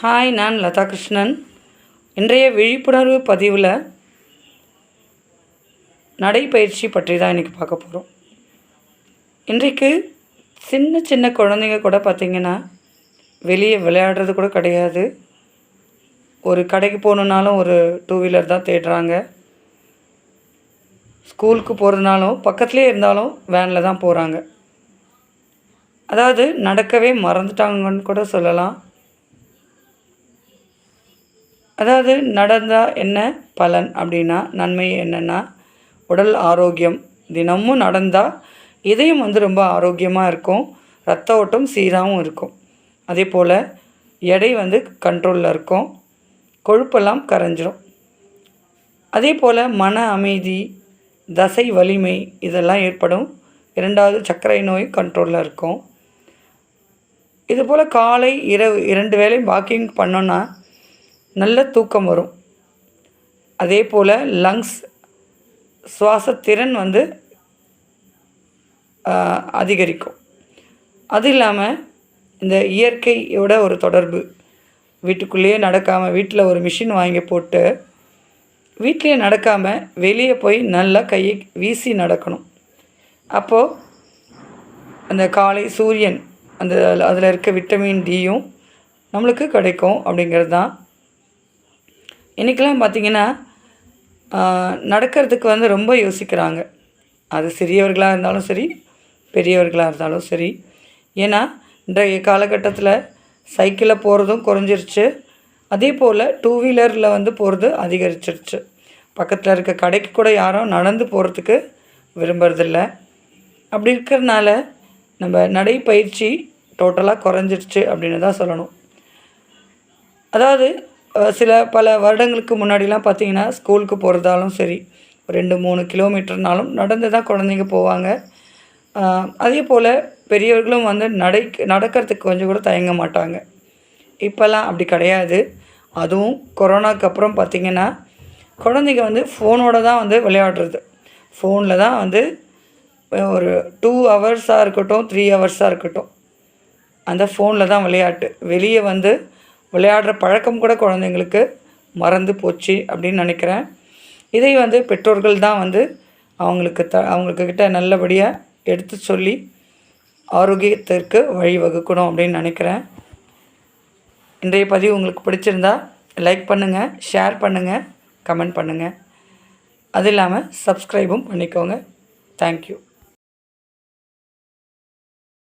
Hi நான் லதா கிருஷ்ணன் இன்றைய விழிப்புணர்வு பதிவில் நடைப்பயிற்சி பற்றி தான் இன்றைக்கி பார்க்க போகிறோம் இன்றைக்கு சின்ன சின்ன குழந்தைங்க கூட பார்த்திங்கன்னா வெளியே விளையாடுறது கூட கிடையாது. ஒரு கடைக்கு போகணுன்னாலும் ஒரு டூ வீலர் தான் தேடுறாங்க. ஸ்கூலுக்கு போகிறதுனாலும் பக்கத்துலேயே இருந்தாலும் வேனில் தான் போகிறாங்க அதாவது நடக்கவே மறந்துட்டாங்கன்னு கூட சொல்லலாம். அதாவது நடந்தால் என்ன பலன் அப்படின்னா நன்மை என்னென்னா உடல் ஆரோக்கியம். தினமும் நடந்தால் இதயம் வந்து ரொம்ப ஆரோக்கியமாக இருக்கும். ரத்த ஓட்டம் சீராகவும் இருக்கும். அதே போல் எடை வந்து கண்ட்ரோலில் இருக்கும். கொழுப்பெல்லாம் கரைஞ்சிரும். அதே போல் மன அமைதி தசை வலிமை இதெல்லாம் ஏற்படும். இரண்டாவது சர்க்கரை நோய் கண்ட்ரோலில் இருக்கும். இதுபோல் காலை இரவு இரண்டு வேளையும் வாக்கிங் பண்ணோன்னா நல்ல தூக்கம் வரும். அதே போல் லங்ஸ் சுவாசத்திறன் வந்து அதிகரிக்கும். அது இல்லாமல் இந்த இயற்கையோட ஒரு தொடர்பு. வீட்டுக்குள்ளேயே நடக்காமல் வீட்டில் ஒரு மிஷின் வாங்கி போட்டு வீட்டிலே நடக்காமல் வெளியே போய் நல்லா கையை வீசி நடக்கணும். அப்போது அந்த காலை சூரியன் அந்த அதில் இருக்க விட்டமின் டியும் நம்மளுக்கு கிடைக்கும் அப்படிங்கிறது தான் இன்றைக்கெலாம் பார்த்திங்கன்னா நடக்கிறதுக்கு வந்து ரொம்ப யோசிக்கிறாங்க. அது சிறியவர்களாக இருந்தாலும் சரி பெரியவர்களாக இருந்தாலும் சரி. ஏன்னா இன்றைய காலகட்டத்தில் சைக்கிளில் போகிறதும் குறைஞ்சிருச்சு. அதே போல் டூ வீலரில் வந்து போகிறது அதிகரிச்சிருச்சு. பக்கத்தில் இருக்க கடைக்கு கூட யாரும் நடந்து போகிறதுக்கு விரும்புறதில்ல. அப்படி இருக்கிறதுனால நம்ம நடைப்பயிற்சி டோட்டலாக குறைஞ்சிருச்சு அப்படின்னு தான் சொல்லணும். அதாவது சில பல வருடங்களுக்கு முன்னாடிலாம் பார்த்திங்கன்னா ஸ்கூலுக்கு போகிறதாலும் சரி ரெண்டு மூணு கிலோமீட்டர்னாலும் நடந்து தான் குழந்தைங்க போவாங்க. அதே போல் பெரியவர்களும் வந்து நடை நடக்கிறதுக்கு கொஞ்சம் கூட தயங்க மாட்டாங்க. இப்போல்லாம் அப்படி கிடையாது. அதுவும் கொரோனாக்கு அப்புறம் பார்த்திங்கன்னா குழந்தைங்க வந்து ஃபோனோட தான் வந்து விளையாடுறது. ஃபோனில் தான் வந்து ஒரு டூ ஹவர்ஸாக இருக்கட்டும் த்ரீ ஹவர்ஸாக இருக்கட்டும். அந்த ஃபோனில் தான் விளையாட்டு. வெளியே வந்து விளையாடுற பழக்கம் கூட குழந்தைங்களுக்கு மறந்து போச்சு அப்படின்னு நினைக்கிறேன். இதை வந்து பெற்றோர்கள் தான் வந்து அவங்களுக்கு த அவங்கக்கிட்ட நல்லபடியாக எடுத்து சொல்லி ஆரோக்கியத்திற்கு வழிவகுக்கணும் அப்படின்னு நினைக்கிறேன். இன்றைய பதிவு உங்களுக்கு பிடிச்சிருந்தா லைக் பண்ணுங்கள் ஷேர் பண்ணுங்கள் கமெண்ட் பண்ணுங்கள் அது இல்லாமல் சப்ஸ்கிரைபும் பண்ணிக்கோங்க. தேங்க்யூ